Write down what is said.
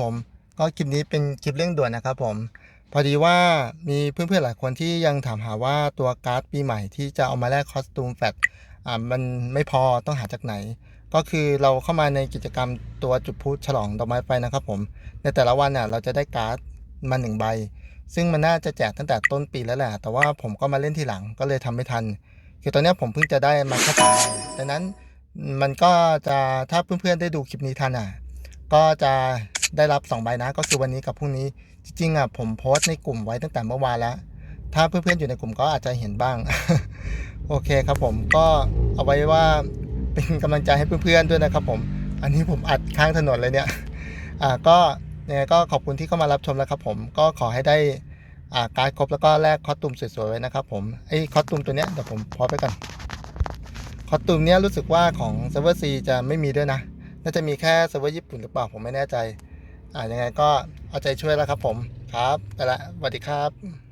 ผมก็คลิปนี้เป็นคลิปเร่งด่วนนะครับผมพอดีว่ามีเพื่อนๆหลายคนที่ยังถามหาว่าตัวการ์ดปีใหม่ที่จะเอามาแลกคอสตูมแฟตอ่ามันไม่พอต้องหาจากไหน ก็คือเราเข้ามาในกิจกรรมตัวจุดพลุฉลองดอกไม้ไฟนะครับผม ในแต่ละวันน่ะเราจะได้การ์ดมาหนึ่งใบ ซึ่งมันน่าจะแจกตั้งแต่ต้นปีแล้วแหละ แต่ว่าผมก็มาเล่นทีหลังก็เลยทำไม่ทัน คือตอนนี้ผมเพิ่งจะได้มาแค่สองใบดังนั้นมันก็จะถ้าเพื่อนๆได้ดูคลิปนี้ทันอะก็จะ ได้รับ2ใบนะก็คือวันนี้กับพรุ่งนี้จริงๆอะผมโพสต์ในกลุ่มไว้ตั้งแต่เมื่อวานแล้ว ถ้าเพื่อนๆอยู่ในกลุ่มก็อาจจะเห็นบ้าง โอเคครับผมก็เอาไว้ว่าเป็นกำลังใจให้เพื่อนๆด้วยนะครับผม อันนี้ผมอัดข้างถนนเลยเนี่ยอ่าก็ยังไงก็ขอบคุณที่เข้ามารับชมแล้วครับผมก็ขอให้ได้อ่าการครบแล้วก็แลกคอสตูมสวยๆไว้นะครับผมไอ้คอสตูมตัวเนี้ยเดี๋ยวผมพอไปก่อนคอสตูมเนี้ยรู้สึกว่าของเซิร์ฟเวอร์ซีจะไม่มีด้วยนะ น่าจะมีแค่เซิร์ฟเวอร์ญี่ปุ่นหรือเปล่าผมไม่แน่ใจ อ่ายังไงก็เอาใจช่วยแล้วครับผมครับไปละสวัสดีครับ